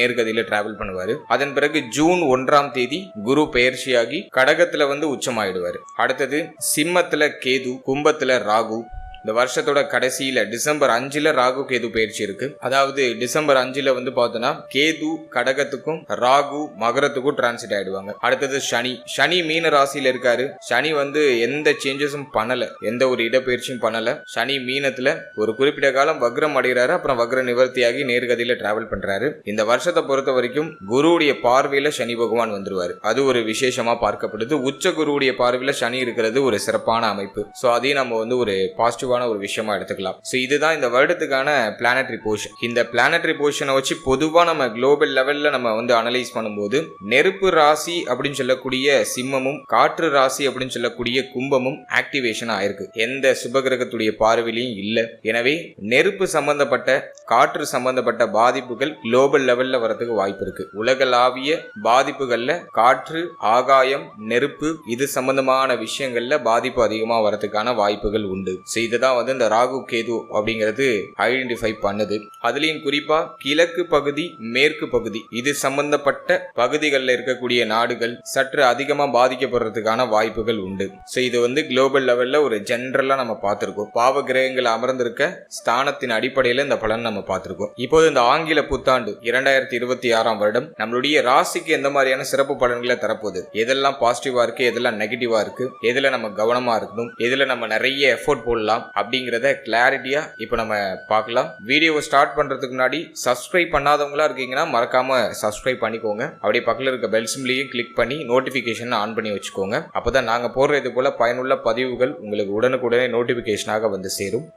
நேர்கதியில travel பண்ணுவாரு. அதன் பிறகு ஜூன் ஒன்றாம் தேதி குரு பெயர்ச்சியாகி கடகத்துல வந்து உச்சமாயிடுவாரு. அடுத்தது சிம்மத்துல கேது கும்பத்துல ராகு இந்த வருஷத்தோட கடைசியில டிசம்பர் அஞ்சுல ராகு கேது பயிற்சி இருக்கு. அதாவது டிசம்பர் அஞ்சுல வந்து பார்த்தோன்னா கேது கடகத்துக்கும் ராகு மகரத்துக்கும் டிரான்சிட் ஆயிடுவாங்க. அடுத்தது சனி. சனி மீன ராசியில இருக்காரு. சனி வந்து எந்த சேஞ்சஸும் பண்ணல. எந்த ஒரு இடப்பெயர்ச்சியும் பண்ணல. சனி மீனத்துல ஒரு குறிப்பிட்ட காலம் வக்ரம் அடைகிறாரு. அப்புறம் வக்ர நிவர்த்தியாகி நேர்கதியில டிராவல் பண்றாரு. இந்த வருஷத்தை பொறுத்த வரைக்கும் குருவுடைய பார்வையில சனி பகவான் வந்துருவாரு. அது ஒரு விசேஷமா பார்க்கப்படுது. உச்ச குருவுடைய பார்வையில சனி இருக்கிறது ஒரு சிறப்பான அமைப்பு. ஸோ அதையும் நம்ம வந்து ஒரு பாசிட்டிவ் பாசிட்டிவான ஒரு விஷயமா எடுத்துக்கலாம். ஸோ இதுதான் இந்த வருடத்துக்கான பிளானட்ரி போர்ஷன் இந்த பிளானட்ரி போர்ஷனை வச்சு பொதுவாக நம்ம குளோபல் லெவல்ல நம்ம வந்து அனலைஸ் பண்ணும்போது நெருப்பு ராசி அப்படின்னு சொல்லக்கூடிய சிம்மமும் காற்று ராசி அப்படின்னு சொல்லக்கூடிய கும்பமும் ஆக்டிவேஷன் ஆயிருக்கு எந்த சுபகிரகத்துடைய பார்வையிலையும் இல்லை. எனவே நெருப்பு சம்பந்தப்பட்ட காற்று சம்பந்தப்பட்ட பாதிப்புகள் குளோபல் லெவல்ல வரதுக்கு வாய்ப்பு இருக்கு. உலகளாவிய பாதிப்புகள்ல காற்று ஆகாயம் நெருப்பு இது சம்பந்தமான விஷயங்கள்ல பாதிப்பு அதிகமாக வரதுக்கான வாய்ப்புகள் உண்டு. ஸோ தான் வந்து இந்த ராகு கேது அப்படிங்கிறது ஐடென்டிஃபை பண்ணுது. அதுலயும் குறிப்பா கிழக்கு பகுதி மேற்கு பகுதி. இது சம்பந்தப்பட்ட பகுதிகளில் இருக்கக்கூடிய நாடுகள் சற்று அதிகமா பாதிக்கப்படுறதுக்கான வாய்ப்புகள் உண்டு. ஸோ இது வந்து குளோபல் லெவல்ல ஒரு ஜென்ரலா நம்ம பார்த்துருக்கோம். பாவ கிரகங்கள் அமர்ந்திருக்க ஸ்தானத்தின் அடிப்படையில் இந்த பலன் நம்ம பார்த்துருக்கோம். இப்போது இந்த ஆங்கில புத்தாண்டு இரண்டாயிரத்தி இருபத்தி ஆறாம் வருடம் நம்மளுடைய ராசிக்கு எந்த மாதிரியான சிறப்பு பலன்களை தரப்போகுது? எதெல்லாம் பாசிட்டிவா இருக்கு எதெல்லாம் நெகட்டிவா இருக்கு? எதுல நம்ம கவனமா இருக்கணும்? எதுல நம்ம நிறைய எஃபோர்ட் போடலாம்? அப்படிங்கிறத கிளாரிட்டியா இப்போ நம்ம பார்க்கலாம். வீடியோவை ஸ்டார்ட் பண்றதுக்கு முன்னாடி சப்ஸ்கிரைப் பண்ணாதவங்களா இருக்கீங்கன்னா மறக்காம சப்ஸ்கிரைப் பண்ணிக்கோங்க. அப்படியே பக்கத்தில் இருக்க பெல் சிம்லையும் கிளிக் பண்ணி நோட்டிஃபிகேஷன் ஆன் பண்ணி வச்சுக்கோங்க. அப்பதான் நாங்க போடுற இது போல பயனுள்ள பதிவுகள் உங்களுக்கு உடனுக்குடனே நோட்டிஃபிகேஷனாக வந்து சேரும்.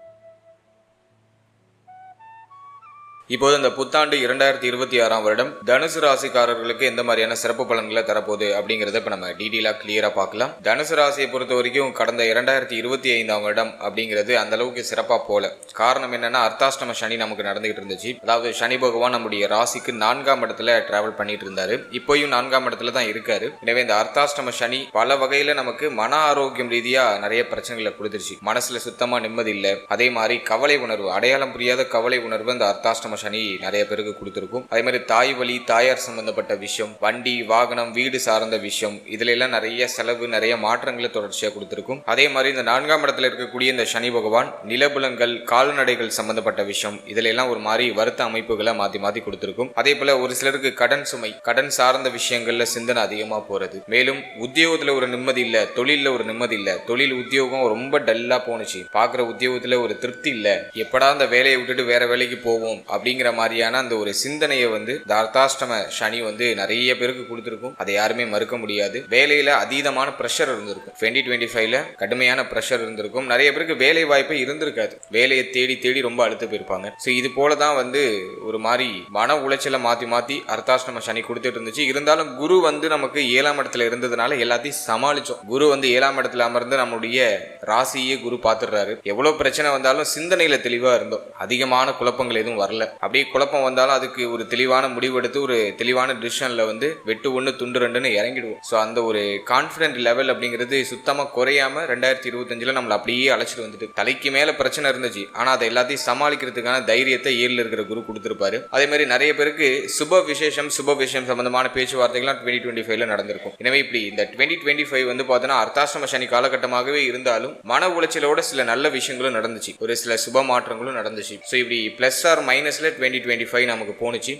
இப்போது இந்த புத்தாண்டு இரண்டாயிரத்தி இருபத்தி ஆறாம் வருடம் தனுசு ராசிக்காரர்களுக்கு எந்த மாதிரியான சிறப்பு பலன்களை தரப்போகுது அப்படிங்கறத இப்ப நம்ம டீடெயிலாக கிளியரா பார்க்கலாம். தனுசு ராசியை பொறுத்த வரைக்கும் கடந்த இரண்டாயிரத்தி இருபத்தி ஐந்தாம் வருடம் அப்படிங்கிறது அந்த அளவுக்கு சிறப்பா போல. காரணம் என்னன்னா அர்த்தாஷ்டம சனி நமக்கு நடந்துகிட்டு இருந்துச்சு. அதாவது சனி பகவான் நம்முடைய ராசிக்கு நான்காம் இடத்துல டிராவல் பண்ணிட்டு இருந்தாரு. இப்போயும் நான்காம் இடத்துல தான் இருக்காரு. எனவே இந்த அர்த்தாஷ்டம சனி பல வகையில நமக்கு மன ஆரோக்கியம் ரீதியா நிறைய பிரச்சனைகளை கொடுத்துருச்சு. மனசுல சுத்தமா நிம்மதி இல்லை. அதே மாதிரி கவலை உணர்வு அடையாளம் புரியாத கவலை உணர்வு இந்த அர்த்தாஷ்டம சனி நிறைய பேருக்கு கொடுத்துருக்கும். அதே மாதிரி தாய் வழி தாயார் சம்பந்தப்பட்ட விஷயம் வண்டி வாகனம் வீடு சார்ந்த விஷயம் இதுல எல்லாம் நிறைய செலவு நிறைய மாற்றங்களை தொடர்ச்சியா கொடுத்துருக்கும். அதே மாதிரி இந்த நான்காம் இடத்துல இருக்கக்கூடிய இந்த சனி பகவான் நிலபுலங்கள் கால்நடைகள் சம்பந்தப்பட்ட விஷயம் இதுல எல்லாம் ஒரு மாதிரி வருத்த அமைப்புகளை மாத்தி மாத்தி கொடுத்துருக்கும். அதே போல ஒரு சிலருக்கு கடன் சுமை கடன் சார்ந்த விஷயங்கள்ல சிந்தனை அதிகமா போறது. மேலும் உத்தியோகத்துல ஒரு நிம்மதி இல்ல தொழில்ல ஒரு நிம்மதி இல்ல தொழில் உத்தியோகம் ரொம்ப டல்லா போனுச்சு பாக்குற உத்தியோகத்துல ஒரு திருப்தி இல்ல. எப்படா அந்த வேலையை விட்டுட்டு வேற வேலைக்கு போவோம் அப்படிங்கிற மாதிரியான அந்த ஒரு சிந்தனையை வந்து இந்த அர்த்தாஷ்டம சனி வந்து நிறைய பேருக்கு கொடுத்துருக்கும். அதை யாருமே மறுக்க முடியாது. வேலையில அதீதமான ப்ரெஷர் இருந்திருக்கும். டுவெண்ட்டி டுவெண்ட்டி ஃபைவ்ல கடுமையான ப்ரெஷர் இருந்திருக்கும். நிறைய பேருக்கு வேலை வாய்ப்பே இருந்திருக்காது. வேலையை தேடி தேடி ரொம்ப அழுத்து போயிருப்பாங்க. ஸோ இது போல தான் வந்து ஒரு மாதிரி மன உளைச்சலை மாற்றி மாற்றி அர்த்தாஷ்டம சனி கொடுத்துட்டு இருந்துச்சு. இருந்தாலும் குரு வந்து நமக்கு ஏழாம் இடத்துல இருந்ததுனால எல்லாத்தையும் சமாளிச்சோம். குரு வந்து ஏழாம் இடத்துல அமர்ந்து நம்மளுடைய ராசியே குரு பார்த்துடுறாரு. எவ்வளோ பிரச்சனை வந்தாலும் சிந்தனையில் தெளிவாக இருந்தோம். அதிகமான குழப்பங்கள் எதுவும் வரல. அப்படியே குழப்பம் வந்தாலும் அதுக்கு ஒரு தெளிவான முடிவெடுத்து ஒரு தெளிவான டிசிஷன்ல வந்து வெட்டு ஒன்று துண்டு ரெண்டுன்னு இறங்கிடுவோம். ஸோ அந்த ஒரு கான்ஃபிடென்ட் லெவல் அப்படிங்கிறது சுத்தமாக குறையாம ரெண்டாயிரத்தி இருபத்தஞ்சில் நம்மளை அப்படியே அழைச்சிட்டு வந்துட்டு தலைக்கு மேலே பிரச்சனை இருந்துச்சு. ஆனால் அதை எல்லாத்தையும் சமாளிக்கிறதுக்கான தைரியத்தை ஏழில் இருக்கிற குரு கொடுத்துருப்பாரு. அதே மாதிரி நிறைய பேருக்கு சுப விசேஷம் சுப விஷயம் சம்பந்தமான பேச்சுவார்த்தைகள்லாம் டுவெண்ட்டி டுவெண்ட்டி ஃபைவ்ல நடந்திருக்கும். எனவே இப்படி இந்த டுவெண்ட்டி டுவெண்ட்டி ஃபைவ் வந்து பார்த்தோன்னா அர்த்தாசிரம சனி காலகட்டமாகவே இருந்தாலும் மன உளைச்சலோட சில நல்ல விஷயங்களும் நடந்துச்சு. ஒரு சில சுப மாற்றங்களும் நடந்துச்சு. ஸோ இப்படி பிளஸ் ஆர் மைனஸ்ல டுவெண்ட்டி டுவெண்ட்டி ஃபைவ் நமக்கு போணுச்சு.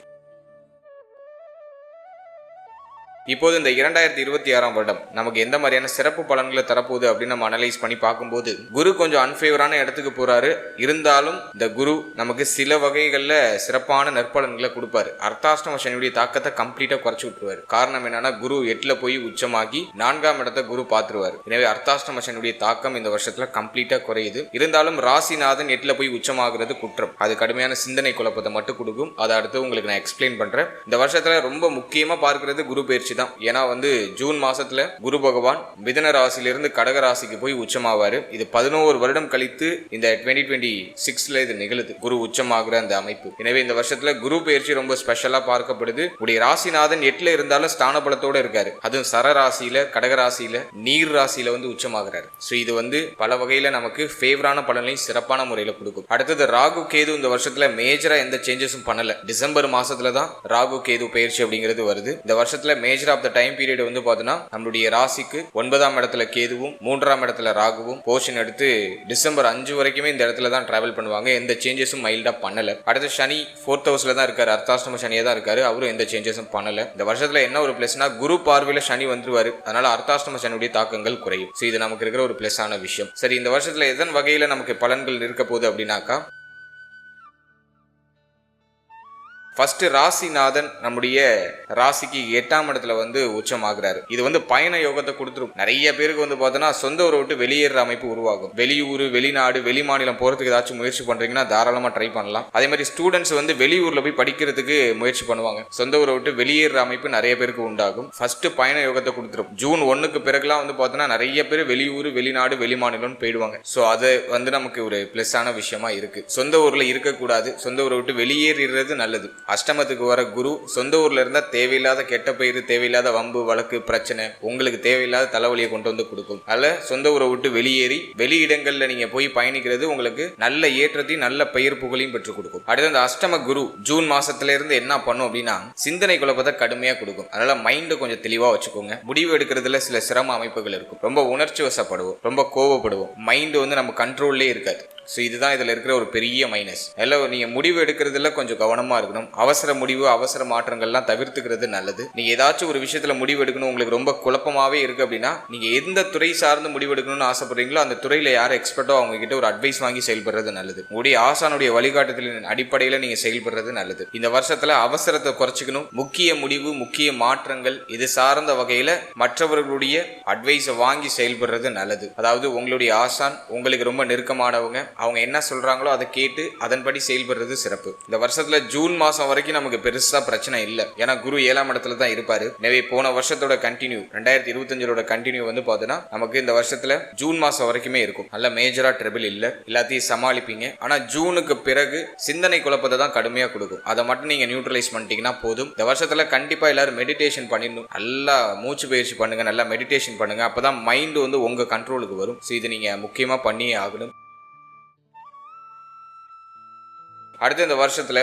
இப்போது இந்த இரண்டாயிரத்தி இருபத்தி ஆறாம் வருடம் நமக்கு எந்த மாதிரியான சிறப்பு பலன்களை தரப்போகுது அப்படின்னு நம்ம அனலைஸ் பண்ணி பார்க்கும்போது குரு கொஞ்சம் அன்ஃபேவரான இடத்துக்கு போறாரு. இருந்தாலும் இந்த குரு நமக்கு சில வகைகளில் சிறப்பான நற்பலன்களை கொடுப்பாரு. அர்த்தாஷ்டம சனியுடைய தாக்கத்தை கம்ப்ளீட்டா குறைச்சி விட்டுருவாரு. காரணம் என்னன்னா குரு எட்டுல போய் உச்சமாகி நான்காம் இடத்தை குரு பார்த்துருவாரு. எனவே அர்த்தாஷ்டம சனியுடைய தாக்கம் இந்த வருஷத்துல கம்ப்ளீட்டா குறையுது. இருந்தாலும் ராசிநாதன் எட்டுல போய் உச்சமாகிறது குற்றம். அது கடுமையான சிந்தனை குழப்பத்தை மட்டும் கொடுக்கும். அதை அடுத்து உங்களுக்கு நான் எக்ஸ்பிளைன் பண்றேன். இந்த வருஷத்துல ரொம்ப முக்கியமா பார்க்கிறது குரு பயிற்சி தான் ஏன்னா வந்து ஜூன் மாசத்துல குரு பகவான் மிதன ராசியிலிருந்து கடக ராசிக்கு போய் உச்சமாவாரு. இது பதினோரு வருடம் கழித்து இந்த டுவெண்ட்டி டுவெண்ட்டி சிக்ஸ்ல இது நிகழுது. குரு உச்சமாகிற அந்த அமைப்பு. எனவே இந்த வருஷத்துல குரு பயிற்சி ரொம்ப ஸ்பெஷலா பார்க்கப்படுது. உடைய ராசிநாதன் எட்டுல இருந்தாலும் ஸ்தான பலத்தோட இருக்காரு. அதுவும் சர ராசியில கடக ராசியில நீர் ராசியில வந்து உச்சமாகிறாரு. ஸோ இது வந்து பல வகையில நமக்கு ஃபேவரான பலனையும் சிறப்பான முறையில கொடுக்கும். அடுத்தது ராகு கேது இந்த வருஷத்துல மேஜரா எந்த சேஞ்சஸும் பண்ணல. டிசம்பர் மாசத்துல தான் ராகு கேது பயிற்சி அப்படிங்கிறது வருது. இந்த வருஷத்துல major of the time period வந்து பார்த்தோன்னா நம்மளுடைய ராசிக்கு ஒன்பதாம் இடத்துல கேதுவும் மூன்றாம் இடத்துல ராகுவும் போர்ஷன் எடுத்து டிசம்பர் அஞ்சு வரைக்குமே இந்த இடத்துல தான் டிராவல் பண்ணுவாங்க. எந்த சேஞ்சஸும் மைல்டா பண்ணல. அடுத்து சனி ஃபோர்த் ஹவுஸ்ல தான் இருக்காரு. அர்த்தாஷ்டம சனியாக தான் இருக்காரு. அவரும் எந்த சேஞ்சஸும் பண்ணல. இந்த வருஷத்துல என்ன ஒரு பிளஸ்னா குரு பார்வையில் சனி வந்துருவாரு. அதனால அர்த்தாஷ்டம சனியுடைய தாக்கங்கள் குறையும். ஸோ இது நமக்கு இருக்கிற ஒரு பிளஸ் ஆன விஷயம். சரி இந்த வருஷத்துல எதன் வகையில் நமக்கு பலன்கள் இருக்க போகுது அப்படின்னாக்கா ஃபர்ஸ்ட் ராசிநாதன் நம்முடைய ராசிக்கு எட்டாம் இடத்துல வந்து உச்சமாகிறாரு. இது வந்து பயண யோகத்தை கொடுத்துரும். நிறைய பேருக்கு வந்து பார்த்தோன்னா சொந்த ஊரை விட்டு வெளியேற அமைப்பு உருவாகும். வெளியூர் வெளிநாடு வெளி மாநிலம் போறதுக்கு ஏதாச்சும் முயற்சி பண்றீங்கன்னா தாராளமா ட்ரை பண்ணலாம். அதே மாதிரி ஸ்டூடெண்ட்ஸ் வந்து வெளியூர்ல போய் படிக்கிறதுக்கு முயற்சி பண்ணுவாங்க. சொந்த ஊரை விட்டு வெளியேற அமைப்பு நிறைய பேருக்கு உண்டாகும். ஃபர்ஸ்ட் பயண யோகத்தை கொடுத்துரும். ஜூன் ஒன்னுக்கு பிறகுலாம் வந்து பார்த்தோன்னா நிறைய பேர் வெளியூர் வெளிநாடு வெளி மாநிலம்னு போயிடுவாங்க. ஸோ அது வந்து நமக்கு ஒரு ப்ளஸ்ஸான விஷயமா இருக்கு. சொந்த ஊர்ல இருக்கக்கூடாது. சொந்த ஊரை விட்டு வெளியேறிடுறது நல்லது. அஷ்டமத்துக்கு வர குரு சொந்த ஊர்ல இருந்தா தேவையில்லாத கெட்ட பயிர் தேவையில்லாத வம்பு வழக்கு பிரச்சனை உங்களுக்கு தேவையில்லாத தலைவலியை கொண்டு வந்து கொடுக்கும். அதில் சொந்த ஊரை விட்டு வெளியேறி வெளி இடங்கள்ல நீங்க போய் பயணிக்கிறது உங்களுக்கு நல்ல ஏற்றத்தையும் நல்ல பெயர் புகழையும் பெற்றுக் கொடுக்கும். அடுத்து அந்த அஷ்டம குரு ஜூன் மாசத்துல இருந்து என்ன பண்ணும் அப்படின்னா சிந்தனை குழப்பத்தை கடுமையா கொடுக்கும். அதனால மைண்டை கொஞ்சம் தெளிவா வச்சுக்கோங்க. முடிவு எடுக்கிறதுல சில சிரம அமைப்புகள் இருக்கும். ரொம்ப உணர்ச்சி வசப்படுவோம். ரொம்ப கோவப்படுவோம். மைண்ட் வந்து நம்ம கண்ட்ரோல்லே இருக்காது. ஸோ இதுதான் இதில் இருக்கிற ஒரு பெரிய மைனஸ் எல்லாம் நீங்கள் முடிவு எடுக்கிறதுல கொஞ்சம் கவனமாக இருக்கணும். அவசர முடிவு அவசர மாற்றங்கள்லாம் தவிர்த்துக்கிறது நல்லது. நீங்கள் ஏதாச்சும் ஒரு விஷயத்தில் முடிவு எடுக்கணும் உங்களுக்கு ரொம்ப குழப்பமாகவே இருக்குது அப்படின்னா நீங்கள் எந்த துறை சார்ந்து முடிவு எடுக்கணும்னு ஆசைப்படுறீங்களோ அந்த துறையில் யார் எக்ஸ்பர்ட்டோ அவங்க கிட்ட ஒரு அட்வைஸ் வாங்கி செயல்படுறது நல்லது. உங்களுடைய ஆசானுடைய வழிகாட்டுதலின் அடிப்படையில் நீங்கள் செயல்படுறது நல்லது. இந்த வருஷத்தில் அவசரத்தை குறைச்சிக்கணும். முக்கிய முடிவு முக்கிய மாற்றங்கள் இது சார்ந்த வகையில் மற்றவர்களுடைய அட்வைஸை வாங்கி செயல்படுறது நல்லது. அதாவது உங்களுடைய ஆசான் உங்களுக்கு ரொம்ப நெருக்கமானவங்க. அவங்க என்ன சொல்றாங்களோ அதை கேட்டு அதன்படி செயல்படுறது சிறப்பு. இந்த வருஷத்துல ஜூன் மாசம் வரைக்கும் நமக்கு பெருசா பிரச்சனை இல்லை. ஏன்னா குரு ஏழாம் இடத்துல தான் இருப்பாரு. எனவே போன வருஷத்தோட கண்டினியூ ரெண்டாயிரத்தி இருபத்தஞ்சோட கண்டினியூ வந்து பார்த்தோன்னா நமக்கு இந்த வருஷத்துல ஜூன் மாசம் வரைக்குமே இருக்கும். நல்ல மேஜரா ட்ரிபிள் இல்ல. எல்லாத்தையும் சமாளிப்பீங்க. ஆனா ஜூனுக்கு பிறகு சிந்தனை குழப்பத்தை தான் கடுமையா கொடுக்கும். அதை மட்டும் நீங்க நியூட்ரலைஸ் பண்ணிட்டீங்கன்னா போதும். இந்த வருஷத்துல கண்டிப்பா எல்லாரும் மெடிடேஷன் பண்ணிடணும். நல்லா மூச்சு பயிற்சி பண்ணுங்க. நல்லா மெடிடேஷன் பண்ணுங்க. அப்பதான் மைண்ட் வந்து உங்க கண்ட்ரோலுக்கு வரும். ஸோ இது நீங்க முக்கியமா பண்ணியே ஆகணும். அடுத்து இந்த வருஷத்துல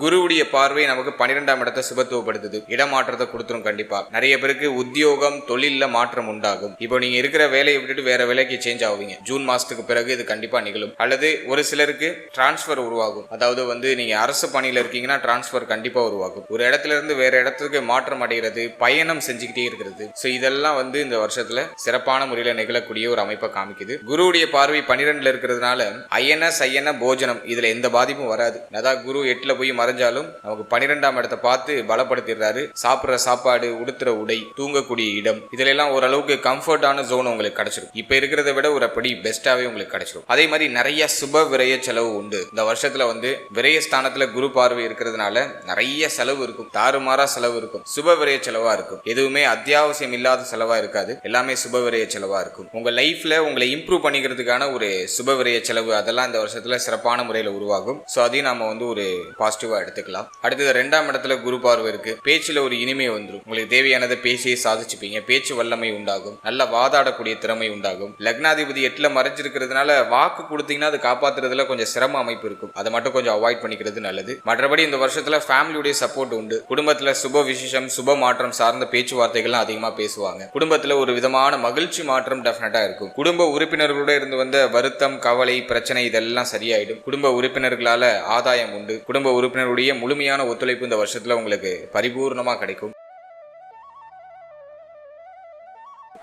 குருவுடைய பார்வை நமக்கு பன்னிரெண்டாம் இடத்தை சுபத்துவப்படுத்துது. இடமாற்றத்தை கொடுத்துரும் கண்டிப்பா. நிறைய பேருக்கு உத்தியோகம் தொழில மாற்றம் உண்டாகும். இப்போ நீங்க இருக்கிற வேலையை விட்டுட்டு வேற வேலைக்கு சேஞ்ச் ஆவீங்க. ஜூன் மாசத்துக்கு பிறகு இது கண்டிப்பா நிகழும். அல்லது ஒரு சிலருக்கு டிரான்ஸ்பர் உருவாகும். அதாவது வந்து நீங்க அரசு பணியில இருக்கீங்கன்னா டிரான்ஸ்பர் கண்டிப்பா உருவாகும். ஒரு இடத்துல இருந்து வேற இடத்துக்கு மாற்றம் அடைகிறது பயணம் செஞ்சுக்கிட்டே இருக்கிறது. ஸோ இதெல்லாம் வந்து இந்த வருஷத்துல சிறப்பான முறையில நிகழக்கூடிய ஒரு அமைப்பை காமிக்குது. குருவுடைய பார்வை பன்னிரெண்டுல இருக்கிறதுனால ஐஎன்எஸ் ஐஎன்எ போஜனம் இதுல எந்த பாதிப்பும் வராது. நதா குரு எட்டுல போய் மறைஞ்சாலும் நமக்கு பன்னிரெண்டாம் இடத்தை பார்த்து பலப்படுத்திடுறாரு. சாப்பிட்ற சாப்பாடு உடுத்துற உடை தூங்கக்கூடிய இடம் இதுல எல்லாம் ஓரளவுக்கு கம்ஃபர்டான ஜோன் உங்களுக்கு கிடைச்சிடும் இப்ப இருக்கிறத விட ஒரு படி பெஸ்ட்டாவே உங்களுக்கு கிடைச்சிடும் அதே மாதிரி நிறைய சுப விரைய செலவு உண்டு. இந்த வருஷத்துல வந்து விரைய ஸ்தானத்துல குரு பார்வை இருக்கிறதுனால நிறைய செலவு இருக்கும். தாறுமாறா செலவு இருக்கும். சுப விரைய செலவா இருக்கும். எதுவுமே அத்தியாவசியம் இல்லாத செலவா இருக்காது. எல்லாமே சுப விரைய செலவா இருக்கும். உங்க லைஃப்ல உங்களை இம்ப்ரூவ் பண்ணிக்கிறதுக்கான ஒரு சுப விரைய செலவு அதெல்லாம் இந்த வருஷத்துல சிறப்பான முறையில் உருவாகும். ஸோ அதையும் நம்ம வந்து ஒரு பாசிட்டிவா எடுத்துக்கலாம். அடுத்தது ரெண்டாம் இடத்துல குரு பார்வை இருக்கு. பேச்சுல ஒரு இனிமை வந்துடும் உங்களுக்கு தேவையானதை பேசியே சாதிச்சுப்பீங்க. பேச்சு வல்லமை உண்டாகும். நல்ல வாதாடக்கூடிய திறமை உண்டாகும். லக்னாதிபதி எட்டுல மறைஞ்சிருக்கிறதுனால வாக்கு கொடுத்தீங்கன்னா அது காப்பாத்துறதுல கொஞ்சம் சிரம அமைப்பு இருக்கும். அதை மட்டும் கொஞ்சம் அவாய்ட் பண்ணிக்கிறது நல்லது. மற்றபடி இந்த வருஷத்துல ஃபேமிலியுடைய சப்போர்ட் உண்டு. குடும்பத்துல சுப விசேஷம் சுப மாற்றம் சார்ந்த பேச்சுவார்த்தைகள்லாம் அதிகமா பேசுவாங்க. குடும்பத்துல ஒரு விதமான மகிழ்ச்சி மாற்றம் டெஃபினட்டா இருக்கும். குடும்ப உறுப்பினர்களோட இருந்து வந்த வருத்தம் கவலை பிரச்சனை இதெல்லாம் சரியாயிடும். குடும்ப உறுப்பினர்களால ஆதாயம் உண்டு. குடும்ப உறுப்பினருடைய முழுமையான ஒத்துழைப்பு இந்த வருஷத்தில் உங்களுக்கு பரிபூர்ணமாக கிடைக்கும்.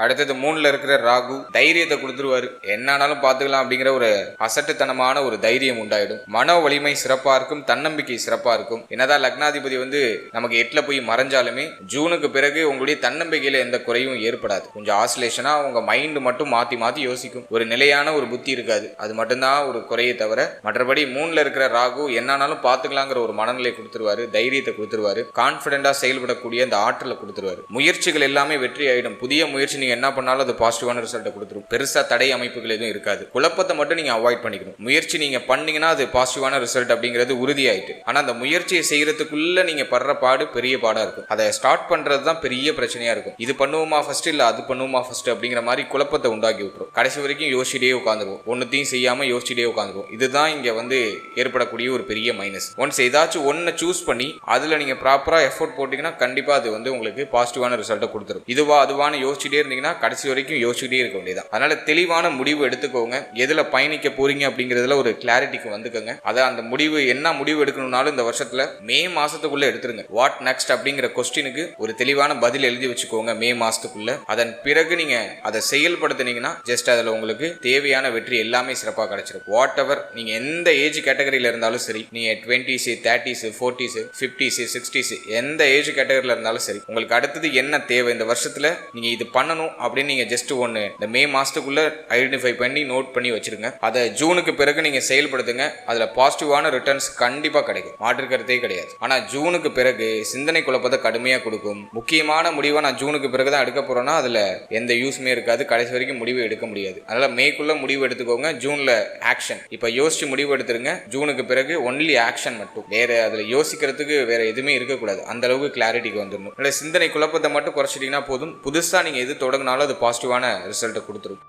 அடுத்தது மூணுல இருக்கிற ராகு தைரியத்தை கொடுத்துருவாரு. என்னானாலும் பாத்துக்கலாம் அப்படிங்கிற ஒரு அசட்டுத்தனமான ஒரு தைரியம் உண்டாயிடும். மன வலிமை சிறப்பா இருக்கும் தன்னம்பிக்கை சிறப்பா இருக்கும். என்னதான் லக்னாதிபதி வந்து நமக்கு எட்டுல போய் மறைஞ்சாலுமே ஜூனுக்கு பிறகு உங்களுடைய தன்னம்பிக்கையில எந்த குறையும் ஏற்படாது. கொஞ்சம் ஆசிலேஷனா உங்க மைண்ட் மட்டும் மாத்தி மாத்தி யோசிக்கும். ஒரு நிலையான ஒரு புத்தி இருக்காது. அது மட்டும்தான் ஒரு குறையை தவிர மற்றபடி மூணுல இருக்கிற ராகு என்னானாலும் பாத்துக்கலாங்கிற ஒரு மனநிலை கொடுத்துருவாரு தைரியத்தை கொடுத்துருவாரு. கான்பிடண்டா செயல்படக்கூடிய அந்த ஆற்றலை கொடுத்துருவாரு. முயற்சிகள் எல்லாமே வெற்றி ஆயிடும் புதிய முயற்சி நீங்க என்ன பண்ணாலும் அது பாசிட்டிவான ரிசல்ட்டை கொடுத்துரும். பெருசா தடை அமைப்புகள் எதுவும் இருக்காது. குழப்பத்தை மட்டும் நீங்க அவாய்ட் பண்ணிக்கணும். முயற்சி நீங்க பண்ணீங்கன்னா அது பாசிட்டிவான ரிசல்ட் அப்படிங்கிறது உறுதியாயிட்டு. ஆனா அந்த முயற்சியை செய்யறதுக்குள்ள நீங்க படுற பாடு பெரிய பாடா இருக்கும். அதை ஸ்டார்ட் பண்றது தான் பெரிய பிரச்சனையா இருக்கும். இது பண்ணுவோமா ஃபர்ஸ்ட் இல்ல அது பண்ணுவோமா ஃபர்ஸ்ட் அப்படிங்கிற மாதிரி குழப்பத்தை உண்டாக்கி விட்டுரும். கடைசி வரைக்கும் யோசிச்சிட்டே உட்காந்துருவோம். ஒன்னத்தையும் செய்யாம யோசிச்சிட்டே உட்காந்துருவோம். இதுதான் இங்க வந்து ஏற்படக்கூடிய ஒரு பெரிய மைனஸ் ஒன்ஸ் ஏதாச்சும் ஒன்னு சூஸ் பண்ணி அதுல நீங்க ப்ராப்பரா எஃபோர்ட் போட்டீங்கன்னா கண்டிப்பா அது வந்து உங்களுக்கு பாசிட்டிவான ரிசல்ட்டை கொடுத்துரும். இதுவா அதுவான்னு யோசிச்சுட்டே இருந்தீங்கன்னா கடைசி வரைக்கும் யோசிச்சுட்டே இருக்க வேண்டியதான் அதனால தெளிவான முடிவு எடுத்துக்கோங்க. எதில் பயணிக்க போறீங்க அப்படிங்கிறதுல ஒரு கிளாரிட்டிக்கு வந்துக்கோங்க. அதை அந்த முடிவு என்ன முடிவு எடுக்கணும்னாலும் இந்த வருஷத்துல மே மாசத்துக்குள்ள எடுத்துருங்க. வாட் நெக்ஸ்ட் அப்படிங்கிற கொஸ்டினுக்கு ஒரு தெளிவான பதில் எழுதி வச்சுக்கோங்க மே மாசத்துக்குள்ள. அதன் பிறகு நீங்க அதை செயல்படுத்துனீங்கன்னா ஜஸ்ட் அதில் உங்களுக்கு தேவையான வெற்றி எல்லாமே சிறப்பாக கிடைச்சிடும் வாட் எவர் நீங்க எந்த ஏஜ் கேட்டகரியில இருந்தாலும் சரி நீங்க twenties thirties forties fifties sixties எந்த ஏஜ் கேட்டகரியில இருந்தாலும் சரி உங்களுக்கு அடுத்தது என்ன தேவை? இந்த வருஷத்துல நீங்க இது பண்ணணும் அப்படின்னு நீங்கள் ஜஸ்ட் ஒன்னு இந்த மே மாசத்துக்குள்ள ஐடென்டிஃபை பண்ணி நோட் பண்ணி வச்சிருங்க. அதை ஜூனுக்கு பிறகு நீங்கள் செயல்படுத்துங்க. அதில் பாசிட்டிவான ரிட்டர்ன்ஸ் கண்டிப்பாக கிடைக்கும். மாற்று கிடையாது. ஆனால் ஜூனுக்கு பிறகு சிந்தனை குழப்பத்தை கடுமையாக கொடுக்கும். முக்கியமான முடிவை நான் ஜூனுக்கு பிறகு தான் எடுக்க போறேன்னா அதில் எந்த யூஸ்மே இருக்காது. கடைசி வரைக்கும் முடிவு எடுக்க முடியாது. அதனால் மேக்குள்ளே முடிவு எடுத்துக்கோங்க. ஜூனில் ஆக்ஷன் இப்போ யோசிச்சு முடிவு எடுத்துருங்க. ஜூனுக்கு பிறகு ஒன்லி ஆக்ஷன் மட்டும். வேற அதில் யோசிக்கிறதுக்கு வேற எதுவுமே இருக்கக்கூடாது. அந்த அளவுக்கு கிளாரிட்டிக்கு வந்துடணும். இல்லை சிந்தனை குழப்பத்தை மட்டும் குறைச்சிட்டிங்கன்னா போதும். புதுசாக நீங்கள் எது தொடங்கினாலும் அது பாசிட்டிவான ரிசல்ட்டை கொடுத்துரும்.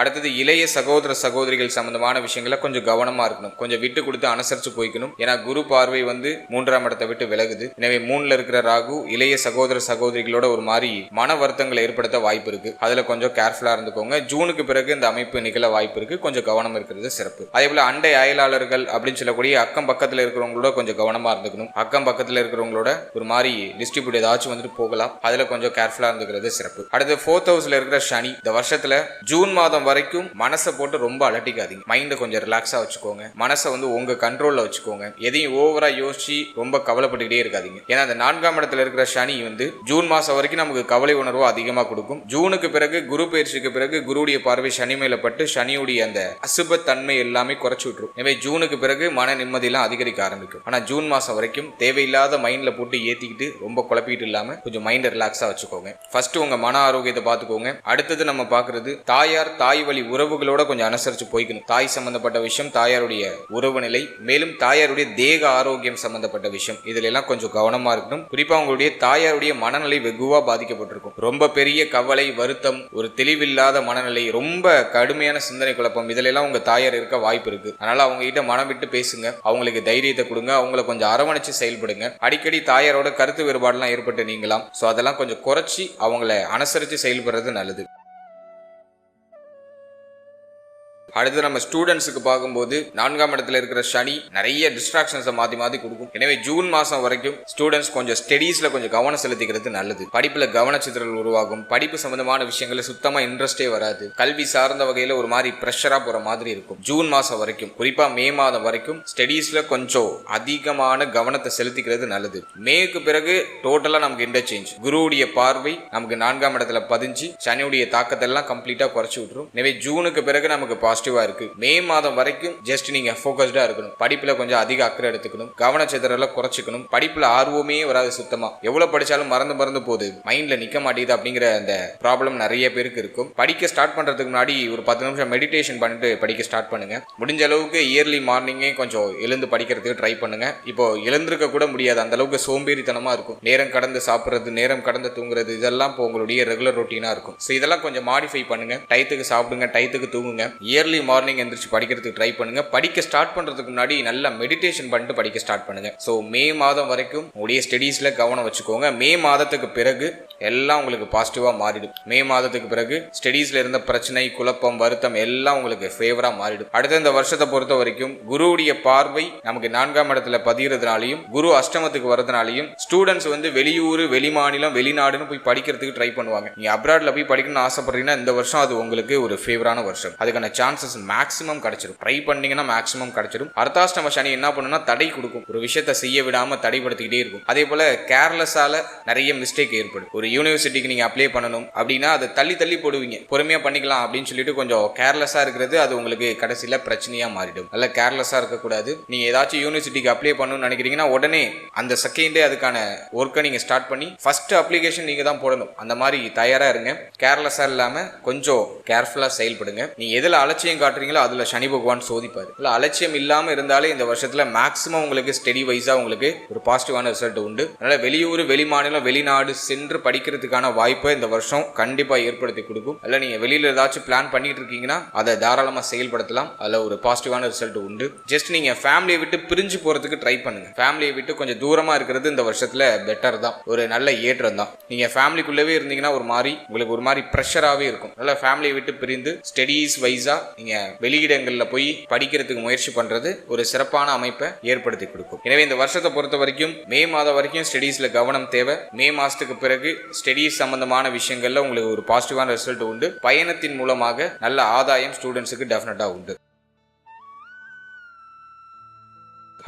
அடுத்தது இளைய சகோதர சகோதரிகள் சம்பந்தமான விஷயங்களை கொஞ்சம் கவனமா இருக்கணும். கொஞ்சம் விட்டு கொடுத்து அனுசரிச்சு போய்க்கணும். ஏன்னா குரு பார்வை வந்து மூன்றாம் இடத்தை விட்டு விலகுது. எனவே மூணுல இருக்கிற ராகு இளைய சகோதர சகோதரிகளோட ஒரு மாதிரி மன வருத்தங்களை ஏற்படுத்த வாய்ப்பு இருக்கு. அதுல கொஞ்சம் கேர்ஃபுல்லா இருந்துக்கோங்க. ஜூனுக்கு பிறகு இந்த அமைப்பு நிகழ வாய்ப்பு இருக்கு. கொஞ்சம் கவனம் இருக்கிறது சிறப்பு. அதே போல அண்டை அயலாளர்கள் அப்படின்னு சொல்லக்கூடிய அக்கம் பக்கத்துல இருக்கிறவங்களோட கொஞ்சம் கவனமா இருந்துக்கணும். அக்கம் பக்கத்துல இருக்கிறவங்களோட ஒரு மாதிரி டிஸ்ட்ரிபியூட் ஏதாச்சும் வந்துட்டு போகலாம். அதுல கொஞ்சம் கேர்ஃபுல்லா இருந்துக்கிறது சிறப்பு. அடுத்து ஃபோர்த் ஹவுஸ்ல இருக்கிற சனி. இந்த வருஷத்துல ஜூன் மாதம் வரைக்கும் மனசை போட்டு ரொம்ப அலட்டிக்காதீங்க. மைண்டை கொஞ்சம் ரிலாக்ஸாக வச்சுக்கோங்க. மனசை வந்து உங்க கண்ட்ரோலில் வச்சுக்கோங்க. எதையும் ஓவரா யோசிச்சு ரொம்ப கவலைப்பட்டுக்கிட்டே இருக்காதீங்க. ஏன்னா அந்த நான்காம் இடத்துல இருக்கிற சனி வந்து ஜூன் மாசம் வரைக்கும் நமக்கு கவலை உணர்வு அதிகமாக கொடுக்கும். ஜூனுக்கு பிறகு குரு பயிற்சிக்கு பிறகு குருவுடைய பார்வை சனி மேல பட்டு சனியுடைய அந்த அசுபத்தன்மை தன்மை எல்லாமே குறைச்சு விட்டுரும். எனவே ஜூனுக்கு பிறகு மன நிம்மதியெல்லாம் அதிகரிக்க ஆரம்பிக்கும். ஆனா ஜூன் மாசம் வரைக்கும் தேவையில்லாத மைண்ட்ல போட்டு ஏத்திக்கிட்டு ரொம்ப குழப்பிட்டு இல்லாம கொஞ்சம் மைண்டை ரிலாக்ஸா வச்சுக்கோங்க. ஃபர்ஸ்ட் உங்க மன ஆரோக்கியத்தை பார்த்துக்கோங்க. அடுத்தது நம்ம பார்க்கிறது தாயார் தாய் தாய் வழி உறவுகளோட கொஞ்சம் அனுசரிச்சு போய்க்கணும். தாய் சம்பந்தப்பட்ட விஷயம் தாயாருடைய உறவு நிலை மேலும் தாயாருடைய தேக ஆரோக்கியம் சம்பந்தப்பட்ட விஷயம். இதுல எல்லாம் கொஞ்சம் கவனமா இருக்கணும். குறிப்பா உங்களுடைய தாயாருடைய மனநிலை வெகுவா பாதிக்கப்பட்டிருக்கும். ரொம்ப பெரிய கவலை வருத்தம் ஒரு தெளிவில்லாத மனநிலை ரொம்ப கடுமையான சிந்தனை குழப்பம் இதுல எல்லாம் உங்க தாயார் இருக்க வாய்ப்பு இருக்கு. அதனால அவங்க கிட்ட மனம் விட்டு பேசுங்க. அவங்களுக்கு தைரியத்தை கொடுங்க. அவங்கள கொஞ்சம் அரவணைச்சு செயல்படுங்க. அடிக்கடி தாயாரோட கருத்து வேறுபாடுலாம் ஏற்பட்டு நீங்களாம் ஸோ அதெல்லாம் கொஞ்சம் குறைச்சி அவங்கள அனுசரிச்சு செயல்படுறது நல்லது. அடுத்து நம்ம ஸ்டூடெண்ட்ஸுக்கு பார்க்கும்போது நான்காம் இடத்துல இருக்கிற சனி நிறைய டிஸ்ட்ராக்ஷன்ஸை மாற்றி மாற்றி கொடுக்கும். எனவே ஜூன் மாதம் வரைக்கும் ஸ்டூடெண்ட்ஸ் கொஞ்சம் ஸ்டடீஸில் கொஞ்சம் கவனம் செலுத்திக்கிறது நல்லது. படிப்பில் கவனச்சித்திரல் உருவாகும். படிப்பு சம்பந்தமான விஷயங்களில் சுத்தமாக இன்ட்ரெஸ்டே வராது. கல்வி சார்ந்த வகையில் ஒரு மாதிரி ப்ரெஷராக போகிற மாதிரி இருக்கும். ஜூன் மாதம் வரைக்கும் குறிப்பாக மே மாதம் வரைக்கும் ஸ்டடீஸில் கொஞ்சம் அதிகமான கவனத்தை செலுத்திக்கிறது நல்லது. மேக்கு பிறகு டோட்டலாக நமக்கு இன்டர்சேஞ்ச் குருவுடைய பார்வை நமக்கு நான்காம் இடத்துல பதிஞ்சு சனியுடைய தாக்கத்தை எல்லாம் கம்ப்ளீட்டாக குறைச்சி விட்டுரும். எனவே ஜூனுக்கு பிறகு நமக்கு பாஸ் பாசிட்டிவா இருக்கு. மே மாதம் வரைக்கும் ஜஸ்ட் நீங்க ஃபோக்கஸ்டா இருக்கணும். படிப்புல கொஞ்சம் அதிக அக்கறை எடுத்துக்கணும். கவனச்சிதறல குறைச்சிக்கணும். படிப்புல ஆர்வமே வராது சுத்தமா. எவ்வளவு படிச்சாலும் மறந்து மறந்து போகுது. மைண்ட்ல நிக்க மாட்டேங்குது அப்படிங்கிற அந்த ப்ராப்ளம் நிறைய பேருக்கு இருக்கும். படிக்க ஸ்டார்ட் பண்றதுக்கு முன்னாடி ஒரு பத்து நிமிஷம் மெடிடேஷன் பண்ணிட்டு படிக்க ஸ்டார்ட் பண்ணுங்க. முடிஞ்ச அளவுக்கு இயர்லி மார்னிங்கே கொஞ்சம் எழுந்து படிக்கிறதுக்கு ட்ரை பண்ணுங்க. இப்போ எழுந்திருக்க கூட முடியாது. அந்த அளவுக்கு சோம்பேறித்தனமா இருக்கும். நேரம் கடந்து சாப்பிடுறது நேரம் கடந்து தூங்குறது இதெல்லாம் இப்போ உங்களுடைய ரெகுலர் ரொட்டீனா இருக்கும். ஸோ இதெல்லாம் கொஞ்சம் மாடிஃபை பண்ணுங்க. டயத்துக்கு சாப்பிடுங்க டயத்துக்கு தூங்குங்க. இயர்லி மார்னிங் எந்திரிச்சு படிக்கிறதுக்கு ட்ரை பண்ணுங்க. படிக்க ஸ்டார்ட் பண்றதுக்கு முன்னாடி நல்லா மெடிடேஷன் பண்ணிட்டு படிக்க ஸ்டார்ட் பண்ணுங்க. ஸோ மே மாதம் வரைக்கும் உடைய ஸ்டடீஸ்ல கவனம் வச்சுக்கோங்க. மே மாதத்துக்கு பிறகு எல்லாம் உங்களுக்கு பாசிட்டிவாக மாறிடும். மே மாதத்துக்கு பிறகு ஸ்டடீஸில் இருந்த பிரச்சனை குழப்பம் வருத்தம் எல்லாம் உங்களுக்கு ஃபேவராக மாறிடும். அடுத்த இந்த வருஷத்தை பொறுத்த வரைக்கும் குருவுடைய பார்வை நமக்கு நான்காம் இடத்துல பதிகிறதுனாலையும் குரு அஷ்டமத்துக்கு வரதுனாலையும் ஸ்டூடெண்ட்ஸ் வந்து வெளியூர் வெளிமாநிலம் வெளிநாடுன்னு போய் படிக்கிறதுக்கு ட்ரை பண்ணுவாங்க. நீங்கள் அப்ராட்ல போய் படிக்கணும்னு ஆசைப்படுறீங்கன்னா இந்த வருஷம் அது உங்களுக்கு ஒரு ஃபேவரான வருஷம். அதுக்கான சான்சஸ் மேக்ஸிமம் கிடைச்சிடும் ட்ரை பண்ணீங்கன்னா மேக்ஸிமம் கிடைச்சிடும் அர்த்தாஷ்டம சனி என்ன பண்ணுன்னா தடை கொடுக்கும். ஒரு விஷயத்தை செய்ய விடாமல் தடைப்படுத்திக்கிட்டே இருக்கும். அதே போல கேர்லெஸ்ஸால நிறைய மிஸ்டேக் ஏற்படும். ஒரு யூனிவர்சிட்டிக்கு நீங்க அப்ளை பண்ணணும். அப்படின்னா அதை தள்ளி தள்ளி போடுவீங்க. பொறுமையா பண்ணிக்கலாம் அப்படின்னு சொல்லிட்டு கொஞ்சம் கேர்லெஸ்ஸா இருக்கிறது அது உங்களுக்கு கடைசியில பிரச்சனையா மாறிடும். நல்ல கேர்லெஸ்ஸா இருக்கக்கூடாது. நீங்க ஏதாச்சும் யூனிவர்சிட்டிக்கு அப்ளை பண்ணணும்னு நினைக்கிறீங்கன்னா உடனே அந்த செகண்டே அதுக்கான ஒர்க்கை நீங்க ஸ்டார்ட் பண்ணி ஃபர்ஸ்ட் அப்ளிகேஷன் நீங்க தான் போடணும். அந்த மாதிரி தயாரா இருங்க. கேர்லெஸ்ஸா இல்லாம கொஞ்சம் கேர்ஃபுல்லா செயல்படுங்க. நீங்கள் எதுல அலட்சியம் காட்டுறீங்களோ அதுல சனி பகவான் சோதிப்பாரு. இல்ல அலட்சியம் இல்லாம இருந்தாலே இந்த வருஷத்துல மேக்ஸிமம் உங்களுக்கு ஸ்டெடி வைஸா உங்களுக்கு ஒரு பாசிட்டிவான ரிசல்ட் உண்டு. அதனால வெளியூர் வெளிமாநிலம் வெளிநாடு சென்று படிக்கிறதுக்கான வாய்ப்பை இந்த வருஷம் கண்டிப்பா ஏற்படுத்தி கொடுக்கும். அல்ல நீங்க வெளியில ஏதாச்சும் பிளான் பண்ணிட்டு இருக்கீங்கன்னா அதை தாராளமா செயல்படுத்தலாம். அதுல ஒரு பாசிட்டிவான ரிசல்ட் உண்டு. ஜஸ்ட் நீங்க ஃபேமிலியை விட்டு பிரிஞ்சு போறதுக்கு ட்ரை பண்ணுங்க. ஃபேமிலியை விட்டு கொஞ்சம் தூரமா இருக்கிறது இந்த வருஷத்துல பெட்டர் தான். ஒரு நல்ல ஏற்றம் தான். நீங்க ஃபேமிலிக்குள்ளவே இருந்தீங்கன்னா ஒரு மாதிரி உங்களுக்கு ஒரு மாதிரி ப்ரெஷராகவே இருக்கும். நல்ல ஃபேமிலியை விட்டு பிரிந்து ஸ்டடீஸ் வைஸா நீங்க வெளியிடங்கள்ல போய் படிக்கிறதுக்கு முயற்சி பண்றது ஒரு சிறப்பான அமைப்பை ஏற்படுத்தி கொடுக்கும். எனவே இந்த வருஷத்தை பொறுத்த வரைக்கும் மே மாதம் வரைக்கும் ஸ்டடீஸில் கவனம் தேவை. மே மாசத்துக்கு பிறகு ஸ்டடீஸ் சம்பந்தமான விஷயங்கள்ல உங்களுக்கு ஒரு பாசிட்டிவான ரிசல்ட் உண்டு. பயணத்தின் மூலமாக நல்ல ஆதாயம் ஸ்டூடெண்ட்ஸுக்கு டெஃபினட்டாக உண்டு.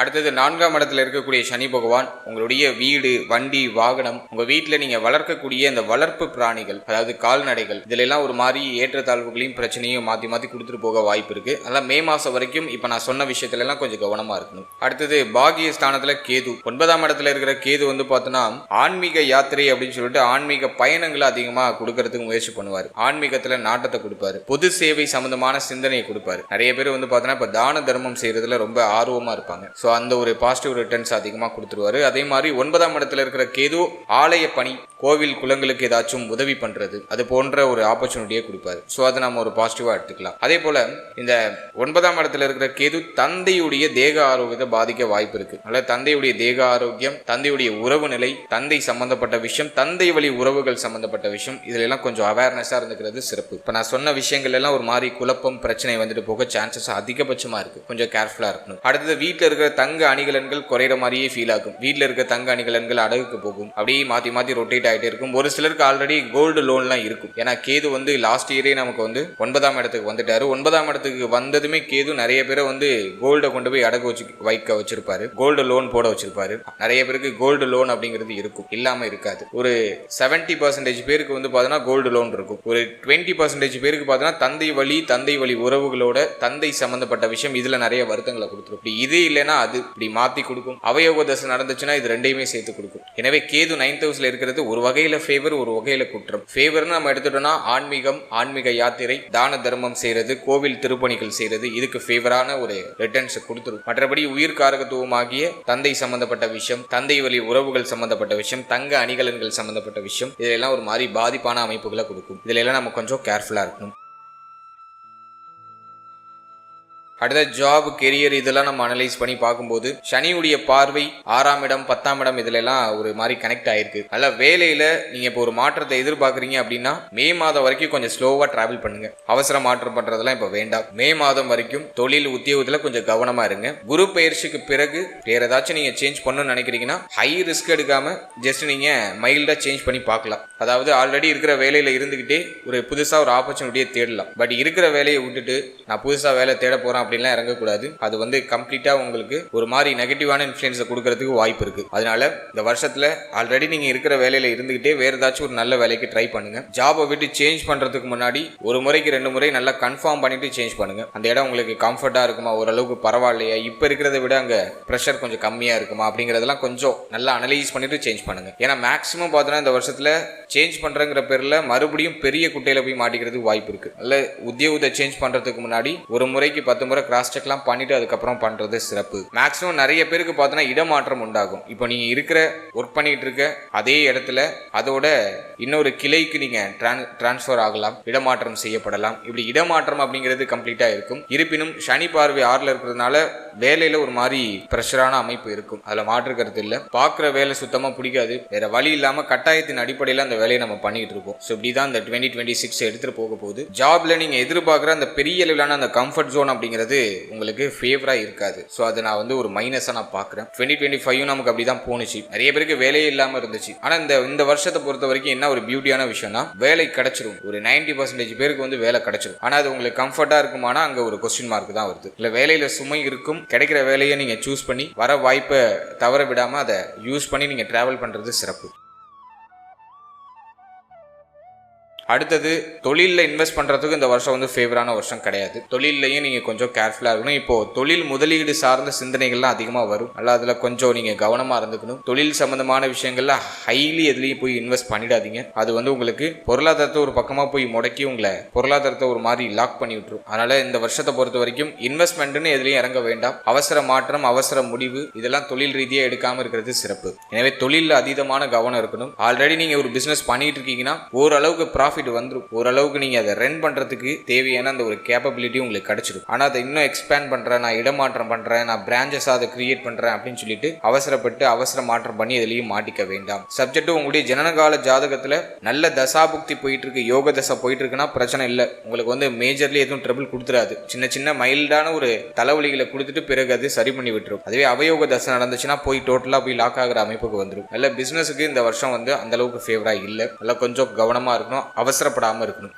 அடுத்தது நான்காம் இடத்துல இருக்கக்கூடிய சனி பகவான் உங்களுடைய வீடு வண்டி வாகனம் உங்க வீட்டில் நீங்க வளர்க்கக்கூடிய இந்த வளர்ப்பு பிராணிகள் அதாவது கால்நடைகள் இதுல எல்லாம் ஒரு மாதிரி ஏற்றத்தாழ்வுகளையும் பிரச்சனையும் மாத்தி மாத்தி கொடுத்துட்டு போக வாய்ப்பு இருக்கு. அதெல்லாம் மே மாசம் வரைக்கும் இப்ப நான் சொன்ன விஷயத்துல எல்லாம் கொஞ்சம் கவனமா இருக்கணும். அடுத்தது பாகிய ஸ்தானத்துல கேது. ஒன்பதாம் இடத்துல இருக்கிற கேது வந்து பார்த்தோன்னா ஆன்மீக யாத்திரை அப்படின்னு சொல்லிட்டு ஆன்மீக பயணங்களை அதிகமா கொடுக்கறதுக்கு முயற்சி பண்ணுவார். ஆன்மீகத்துல நாட்டத்தை கொடுப்பாரு. பொது சேவை சம்பந்தமான சிந்தனையை கொடுப்பாரு. நிறைய பேர் வந்து பார்த்தோன்னா இப்ப தான தர்மம் செய்யறதுல ரொம்ப ஆர்வமா இருப்பாங்க. ஸோ அந்த ஒரு பாசிட்டிவ் ரிட்டர்ன்ஸ் அதிகமாக கொடுத்துருவாரு. அதே மாதிரி ஒன்பதாம் இடத்துல இருக்கிற கேது ஆலய பணி கோவில் குளங்களுக்கு ஏதாச்சும் உதவி பண்றது அது போன்ற ஒரு ஆப்பர்ச்சுனிட்டியை கொடுப்பாரு. ஸோ அதை நம்ம ஒரு பாசிட்டிவா எடுத்துக்கலாம். அதே போல இந்த ஒன்பதாம் இடத்துல இருக்கிற கேது தந்தையுடைய தேக ஆரோக்கியத்தை பாதிக்க வாய்ப்பு இருக்கு. அதனால தந்தையுடைய தேக ஆரோக்கியம் தந்தையுடைய உறவு நிலை தந்தை சம்பந்தப்பட்ட விஷயம் தந்தை வழி உறவுகள் சம்பந்தப்பட்ட விஷயம் இதுல எல்லாம் கொஞ்சம் அவேர்னஸா இருந்துக்கிறது சிறப்பு. இப்போ நான் சொன்ன விஷயங்கள் எல்லாம் ஒரு மாதிரி குழப்பம் பிரச்சனை வந்துட்டு போக சான்சஸ் அதிகபட்சமா இருக்கு. கொஞ்சம் கேர்ஃபுல்லா இருக்கணும். அடுத்தது வீட்டில் இருக்கிற தங்க அணிகலன்கள் குறையிற மாதிரியே ஃபீல் ஆகும் வீட்டில் இருக்க தங்க அணிகலன்கள் அடகுக்கு போகும். அப்படியே மாத்தி மாத்தி ரொட்டேட் ஆகிட்டே இருக்கும். ஒரு சிலருக்கு ஆல்ரெடி கோல்டு லோன்லாம் இருக்கும். ஏன்னா கேது வந்து லாஸ்ட் இயரே நமக்கு வந்து ஒன்பதாம் இடத்துக்கு வந்துட்டாரு. ஒன்பதாம் இடத்துக்கு வந்ததுமே கேது நிறைய பேரை வந்து கோல்டை கொண்டு போய் அடகு வச்சு வைக்க வச்சிருப்பாரு. கோல்டு லோன் போட வச்சிருப்பாரு. நிறைய பேருக்கு கோல்டு லோன் அப்படிங்கிறது இருக்கும். இல்லாம இருக்காது. ஒரு செவன்டி பர்சன்டேஜ் பேருக்கு வந்து பார்த்தோன்னா கோல்டு லோன் இருக்கும். ஒரு டுவெண்ட்டி பர்சன்டேஜ் பேருக்கு பார்த்தோன்னா தந்தை வழி தந்தை வழி உறவுகளோட தந்தை சம்பந்தப்பட்ட விஷயம் இதுல நிறைய வருத்தங்களை கொடுத்துரும். இது இல்லைன்னா அது இப்படி மாத்தி கொடுக்கும். அவயோக தசை நடந்துச்சுன்னா இது ரெண்டையுமே சேர்த்து கொடுக்கும். எனவே கேது நைன்த் ஹவுஸ்ல இருக்கிறது ஒரு வகையில ஃபேவர் ஒரு வகையில குற்றம். ஃபேவர்னு நம்ம எடுத்துட்டோம்னா ஆன்மீகம் ஆன்மீக யாத்திரை தான தர்மம் செய்யறது கோவில் திருப்பணிகள் செய்யறது இதுக்கு ஃபேவரான ஒரு ரிட்டர்ன்ஸ் கொடுத்துரும். மற்றபடி உயிர் காரகத்துவமாகிய தந்தை சம்பந்தப்பட்ட விஷயம் தந்தை வழி உறவுகள் சம்பந்தப்பட்ட விஷயம் தங்க அணிகலன்கள் சம்பந்தப்பட்ட விஷயம் இதெல்லாம் ஒரு மாதிரி பாதிப்பான அமைப்புகளை கொடுக்கும். இதுல எல்லாம் நம்ம கொஞ்சம் கேர்ஃபுல்லா இருக்கணும். அடுத்த ஜாப் கெரியர் இதெல்லாம் நம்ம அனலைஸ் பண்ணி பார்க்கும்போது சனியுடைய பார்வை ஆறாம் இடம் பத்தாம் இடம் இதுல எல்லாம் ஒரு மாதிரி கனெக்ட் ஆயிருக்கு. அதனால வேலையில நீங்க இப்போ ஒரு மாற்றத்தை எதிர்பார்க்குறீங்க அப்படின்னா மே மாதம் வரைக்கும் கொஞ்சம் ஸ்லோவா டிராவல் பண்ணுங்க. அவசர மாற்றம் பண்றதெல்லாம் இப்போ வேண்டாம். மே மாதம் வரைக்கும் தொழில் உத்தியோகத்துல கொஞ்சம் கவனமா இருங்க. குரு பயிற்சிக்கு பிறகு வேற ஏதாச்சும் நீங்க சேஞ்ச் பண்ணணும்னு நினைக்கிறீங்கன்னா ஹை ரிஸ்க் எடுக்காம ஜஸ்ட் நீங்க மைல்டா சேஞ்ச் பண்ணி பார்க்கலாம். அதாவது ஆல்ரெடி இருக்கிற வேலையில இருந்துகிட்டே ஒரு புதுசா ஒரு ஆப்பர்ச்சுனிட்டியை தேடலாம். பட் இருக்கிற வேலையை விட்டுட்டு நான் புதுசா வேலை தேட போறேன் அப்படின்லாம் இறங்கக்கூடாது. அது வந்து கம்ப்ளீட்டாக உங்களுக்கு ஒரு மாதிரி நெகட்டிவான இன்ஃப்ளூயன்ஸை கொடுக்கறதுக்கு வாய்ப்பு இருக்கு. அதனால இந்த வருஷத்தில் ஆல்ரெடி நீங்கள் இருக்கிற வேலையில் இருந்துகிட்டே வேறு ஏதாச்சும் ஒரு நல்ல வேலைக்கு ட்ரை பண்ணுங்க. ஜாபை விட்டு சேஞ்ச் பண்ணுறதுக்கு முன்னாடி ஒரு முறைக்கு ரெண்டு முறை நல்லா கன்ஃபார்ம் பண்ணிட்டு சேஞ்ச் பண்ணுங்க. அந்த இடம் உங்களுக்கு கம்ஃபர்ட்டாக இருக்குமா? ஓரளவுக்கு பரவாயில்லையா? இப்போ இருக்கிறத விட அங்கே ப்ரெஷர் கொஞ்சம் கம்மியாக இருக்குமா? அப்படிங்கிறதெல்லாம் கொஞ்சம் நல்லா அனலைஸ் பண்ணிட்டு சேஞ்ச் பண்ணுங்க. ஏன்னா மேக்ஸிமம் பார்த்தோன்னா இந்த வருஷத்தில் சேஞ்ச் பண்ணுறங்கிற பேரில் மறுபடியும் பெரிய குட்டையில் போய் மாட்டிக்கிறதுக்கு வாய்ப்பு இருக்குது நல்ல உத்தியோகத்தை சேஞ்ச் பண்ணுறதுக்கு முன்னாடி ஒரு முறைக்கு பத்து முறை முறை கிராஸ் செக்லாம் பண்ணிட்டு அதுக்கப்புறம் பண்றது சிறப்பு. மேக்ஸிமம் நிறைய பேருக்கு பார்த்தோன்னா இடமாற்றம் உண்டாகும். இப்போ நீங்க இருக்கிற ஒர்க் பண்ணிட்டு இருக்க அதே இடத்துல அதோட இன்னொரு கிளைக்கு நீங்க டிரான்ஸ்ஃபர் ஆகலாம் இடமாற்றம் செய்யப்படலாம். இப்படி இடமாற்றம் அப்படிங்கிறது கம்ப்ளீட்டா இருக்கும். இருப்பினும் சனி பார்வை ஆறுல இருக்கிறதுனால வேலையில ஒரு மாதிரி பிரஷரான அமைப்பு இருக்கும். அதுல மாற்று கருத்து இல்ல. பாக்குற வேலை சுத்தமா பிடிக்காது. வேற வழி இல்லாம கட்டாயத்தின் அடிப்படையில் அந்த வேலையை நம்ம பண்ணிட்டு இருக்கோம். ஸோ இப்படிதான் இந்த டுவெண்ட்டி டுவெண்ட்டி சிக்ஸ் எடுத்துட்டு போக போகுது. ஜாப்ல நீங்க எதிர்பார்க்குற அந்த பெரிய அளவிலான அந்த கம்ஃபர்ட் ஜோன் அப்படிங்கிறது உங்களுக்கு ஃபேவரா இருக்காது. ஸோ அதை நான் வந்து ஒரு மைனஸாக நான் பார்க்குறேன். டுவெண்ட்டி டுவெண்ட்டி ஃபைவ் நமக்கு அப்படிதான் போணுச்சு. நிறைய பேருக்கு வேலையே இல்லாமல் இருந்துச்சு. ஆனால் இந்த இந்த வருஷத்தை பொறுத்த வரைக்கும் என்ன ஒரு பியூட்டியான விஷயம்னா வேலை கிடைச்சிரும். ஒரு 90% பர்சன்டேஜ் பேருக்கு வந்து வேலை கிடைச்சிரும். ஆனால் அது உங்களுக்கு கம்ஃபர்ட்டாக இருக்குமானா அங்கே ஒரு கொஸ்டின் மார்க் தான் வருது. இல்லை வேலையில் சுமை இருக்கும். கிடைக்கிற வேலையை நீங்கள் சூஸ் பண்ணி வர வாய்ப்பை தவற விடாமல் அதை யூஸ் பண்ணி நீங்கள் ட்ராவல் பண்ணுறது சிறப்பு. அடுத்தது தொழிலில் இன்வெஸ்ட் பண்ணுறதுக்கு இந்த வருஷம் வந்து ஃபேவரான வருஷம் கிடையாது. தொழிலையும் நீங்கள் கொஞ்சம் கேர்ஃபுல்லாக இருக்கணும். இப்போ தொழில் முதலீடு சார்ந்த சிந்தனைகள்லாம் அதிகமாக வரும். நல்லா அதில் கொஞ்சம் நீங்கள் கவனமாக இருந்துக்கணும். தொழில் சம்மந்தமான விஷயங்கள்ல ஹைலி எதுலேயும் போய் இன்வெஸ்ட் பண்ணிடாதீங்க. அது வந்து உங்களுக்கு பொருளாதாரத்தை ஒரு பக்கமாக போய் முடக்கி உங்களை பொருளாதாரத்தை ஒரு மாதிரி லாக் பண்ணி விட்டுரும். அதனால் இந்த வருஷத்தை பொறுத்த வரைக்கும் இன்வெஸ்ட்மெண்ட்டுன்னு எதுலையும் இறங்க வேண்டாம். அவசர மாற்றம் அவசர முடிவு இதெல்லாம் தொழில் ரீதியாக எடுக்காமல் இருக்கிறது சிறப்பு. எனவே தொழிலில் அதீதமான கவனம் இருக்கணும். ஆல்ரெடி நீங்கள் ஒரு பிஸ்னஸ் பண்ணிட்டு இருக்கீங்கன்னா ஓரளவுக்கு ப்ராஃபிட் வந்துடும் ஓரளவுக்கு நீங்கள் அதை ரன் பண்ணுறதுக்கு தேவையான அந்த ஒரு கேப்பபிலிட்டி உங்களுக்கு கிடைச்சிடும் ஆனால் அதை இன்னும் எக்ஸ்பேண்ட் பண்ணுறேன் நான் இடமாற்றம் பண்ணுறேன் நான் பிரான்ச்சஸ் அதை கிரியேட் பண்ணுறேன் அப்படின்னு சொல்லிட்டு அவசரப்பட்டு அவசர மாற்றம் பண்ணி எதுலையும் மாட்டிக்க வேண்டாம். சப்ஜெக்ட் உங்களுடைய ஜனனகால ஜாதகத்தில் நல்ல தசாபுக்தி போயிட்டு இருக்கு யோக தசை போயிட்டு இருக்குன்னா பிரச்சனை இல்லை. உங்களுக்கு வந்து மேஜர்லி எதுவும் ட்ரபிள் கொடுத்துடாது சின்ன சின்ன மைல்டான ஒரு தலைவலிகளை கொடுத்துட்டு பிறகு அது சரி பண்ணி விட்டுரும். அதுவே அவயோக தசை நடந்துச்சுன்னா போய் டோட்டலாக போய் லாக் ஆகிற அமைப்புக்கு வந்துடும் நல்ல பிஸ்னஸுக்கு இந்த வருஷம் வந்து அந்த அளவுக்கு ஃபேவரா இல்லை. நல்லா கொஞ்சம் கவனமாக இருக்கணும். அவசரப்படாமல் இருக்கணும்.